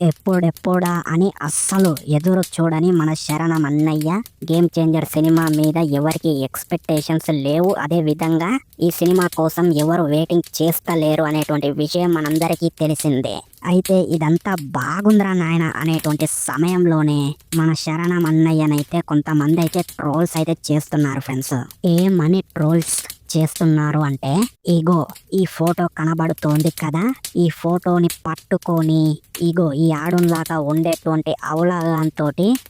ఎప్పుడెప్పుడా అని అస్సలు ఎదురు చూడని మన శరణం అన్నయ్య. గేమ్ చేంజర్ సినిమా మీద ఎవరికి ఎక్స్పెక్టేషన్స్ లేవు. అదే విధంగా ఈ సినిమా కోసం ఎవరు వెయిటింగ్ చేస్తలేరు అనేటువంటి విషయం మనందరికీ తెలిసిందే. అయితే ఇదంతా బాగుందిరా నాయన అనేటువంటి సమయంలోనే మన శరణం అన్నయ్యనైతే కొంతమంది అయితే ట్రోల్స్ అయితే చేస్తున్నారు ఫ్రెండ్స్ ఏమని ట్రోల్స్ చేస్తున్నారు అంటే ఇగో ఈ ఫోటో కనబడుతోంది కదా ఈ ఫోటోని పట్టుకొని ఇగో ఈ ఆడులాగా ఉండేటువంటి అవులాగంతో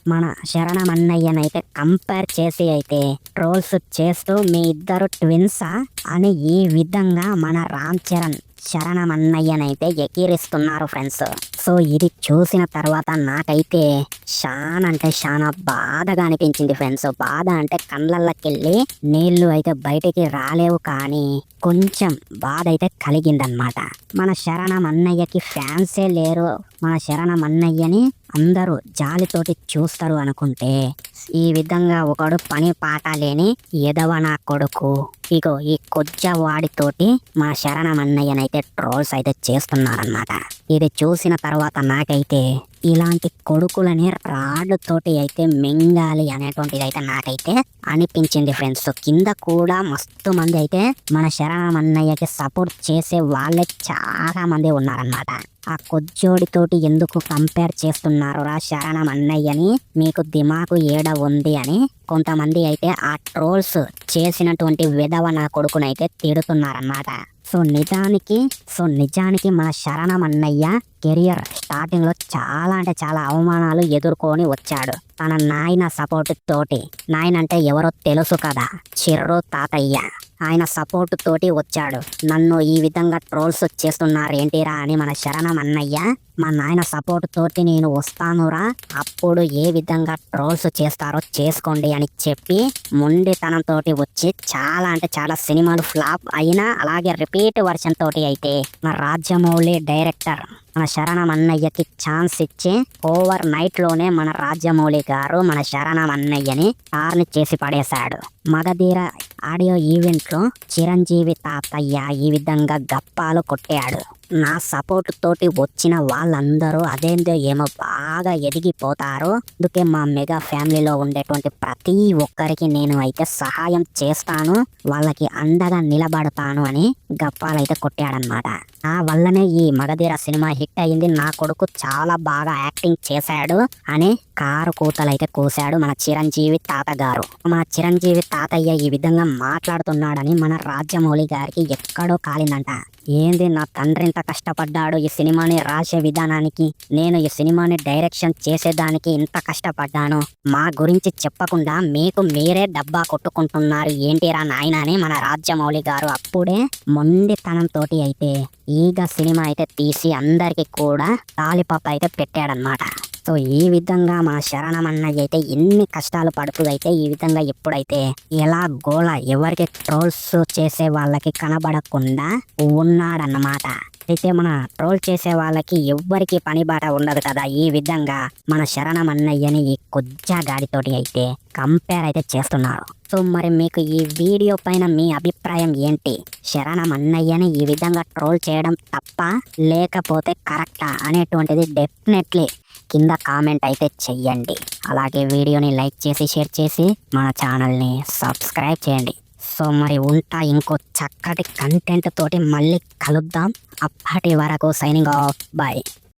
మన శరణమన్నయ్యనైతే కంపేర్ చేసి అయితే ట్రోల్స్ చేస్తూ మీ ఇద్దరు ట్విన్సా అని ఈ విధంగా మన రామ్ చరణ్ శరణమన్నయ్యనైతే ఎక్కిరిస్తున్నారు ఫ్రెండ్స్ సో ఇది చూసిన తర్వాత నాకైతే చాలా అంటే చాలా బాధగా అనిపించింది ఫ్రెండ్స్ బాధ అంటే కళ్ళల్లోకెళ్ళి నీళ్ళు అయితే బయటికి రాలేవు కానీ కొంచెం బాధ అయితే కలిగిందనమాట మన శరణం అన్నయ్యకి ఫ్యాన్సే లేరు. మన శరణం అన్నయ్యని అందరూ జాలితోటి చూస్తారు అనుకుంటే ఈ విధంగా ఒకడు పని పాట లేని ఎదవ నా కొడుకు. ఇగో ఈ కొజ్జ వాడితోటి మా శరణం అన్నయ్యనైతే ట్రోల్స్ అయితే చేస్తున్నారన్నమాట. ఇది చూసిన తర్వాత నాకైతే ఇలాంటి కొడుకులని రాళ్ళతోటి అయితే మింగాలి అనేటువంటిది అయితే నాకైతే అనిపించింది ఫ్రెండ్స్ కింద కూడా మస్తు మంది అయితే మన శరణం అన్నయ్యకి సపోర్ట్ చేసే వాళ్ళే చాలా మంది ఉన్నారన్నమాట. ఆ కొజ్జోడితోటి ఎందుకు కంపేర్ చేస్తున్నారు రా శరణం అన్నయ్యని మీకు దిమాకు ఏడ ఉంది అని కొంతమంది అయితే ఆ ట్రోల్స్ చేసినటువంటి విధవ నా కొడుకునైతే తిడుతున్నారన్నమాట. సో నిజానికి సో నిజానికి మన శరణం అన్నయ్య కెరియర్ స్టార్టింగ్లో చాలా అంటే చాలా అవమానాలు ఎదుర్కొని వచ్చాడు. తన నాయన సపోర్ట్ తోటి. నాయన అంటే ఎవరో తెలుసు కదా. చిర్రు తాతయ్య. ఆయన సపోర్ట్ తోటి వచ్చాడు. నన్ను ఈ విధంగా ట్రోల్స్ చేస్తున్నారు ఏంటిరా అని మన శరణం అన్నయ్య మా నాయన సపోర్ట్ తోటి నేను వస్తానురా అప్పుడు ఏ విధంగా ట్రోల్స్ చేస్తారో చేసుకోండి అని చెప్పి ముండితనంతో వచ్చి చాలా అంటే చాలా సినిమాలు ఫ్లాప్ అయినా అలాగే రిపీట్ వర్షన్ తోటి అయితే మా రాజ్యమౌళి డైరెక్టర్ మన శరణమన్నయ్యకి ఛాన్స్ ఇచ్చి ఓవర్ నైట్లోనే మన రాజ్యమౌళి గారు మన శరణమన్నయ్యని టార్ని చేసి పడేశాడు. మగధీర ఆడియో ఈవెంట్లో చిరంజీవి తాతయ్య ఈ విధంగా గప్పాలు కొట్టాడు. నా సపోర్ట్ తోటి వచ్చిన వాళ్ళందరూ అదేందో ఏమో బాగా ఎదిగిపోతారు. అందుకే మా మెగా ఫ్యామిలీలో ఉండేటువంటి ప్రతి ఒక్కరికి నేను అయితే సహాయం చేస్తాను. వాళ్ళకి అండగా నిలబడతాను అని గప్పాలైతే కొట్టాడనమాట ఆ వల్లనే ఈ మగధీర సినిమా హిట్ అయింది. నా కొడుకు చాలా బాగా యాక్టింగ్ చేశాడు అని కారు కూతలైతే కూశాడు మన చిరంజీవి తాతగారు. మన చిరంజీవి తాతయ్య ఈ విధంగా మాట్లాడుతున్నాడని మన రాజ్యమౌళి గారికి ఎక్కడో కాలిందంట. ఏంది నా తండ్రి ఇంత కష్టపడ్డాడు? ఈ సినిమాని రాసే విధానానికి నేను ఈ సినిమాని డైరెక్షన్ చేసేదానికి ఇంత కష్టపడ్డాను? మా గురించి చెప్పకుండా మీకు మీరే డబ్బా కొట్టుకుంటున్నారు ఏంటిరా నాయన అని మన రాజ్యమౌళి గారు అప్పుడే మొండితనంతో అయితే ఈగ సినిమా అయితే తీసి అందరికీ కూడా తాలిపాప అయితే పెట్టాడనమాట సో ఈ విధంగా మా శరణమన్నయ్య అయితే ఎన్ని కష్టాలు పడుతుందైతే ఈ విధంగా ఎప్పుడైతే ఎలా గోళ ఎవరికి ట్రోల్స్ చేసే వాళ్ళకి కనబడకుండా ఉన్నాడన్నమాట అయితే మన ట్రోల్ చేసే వాళ్ళకి ఎవ్వరికి పని బాట ఉండదు కదా. ఈ విధంగా మన శరణం అన్నయ్యని ఈ కొజ్జా గాడితోటి అయితే కంపేర్ అయితే చేస్తున్నారు. సో మరి మీకు ఈ వీడియో పైన మీ అభిప్రాయం ఏంటి? శరణం అన్నయ్యని ఈ విధంగా ట్రోల్ చేయడం తప్ప లేకపోతే కరెక్టా అనేటువంటిది డెఫినెట్లీ కింద కామెంట్ అయితే చెయ్యండి. అలాగే వీడియోని లైక్ చేసి షేర్ చేసి మన ఛానల్ని సబ్స్క్రైబ్ చేయండి. సో మరి ఉంటా ఇంకో చక్కటి కంటెంట్ తోటి మళ్ళీ కలుద్దాం. అప్పటి వరకు సైనింగ్ ఆఫ్ బాయ్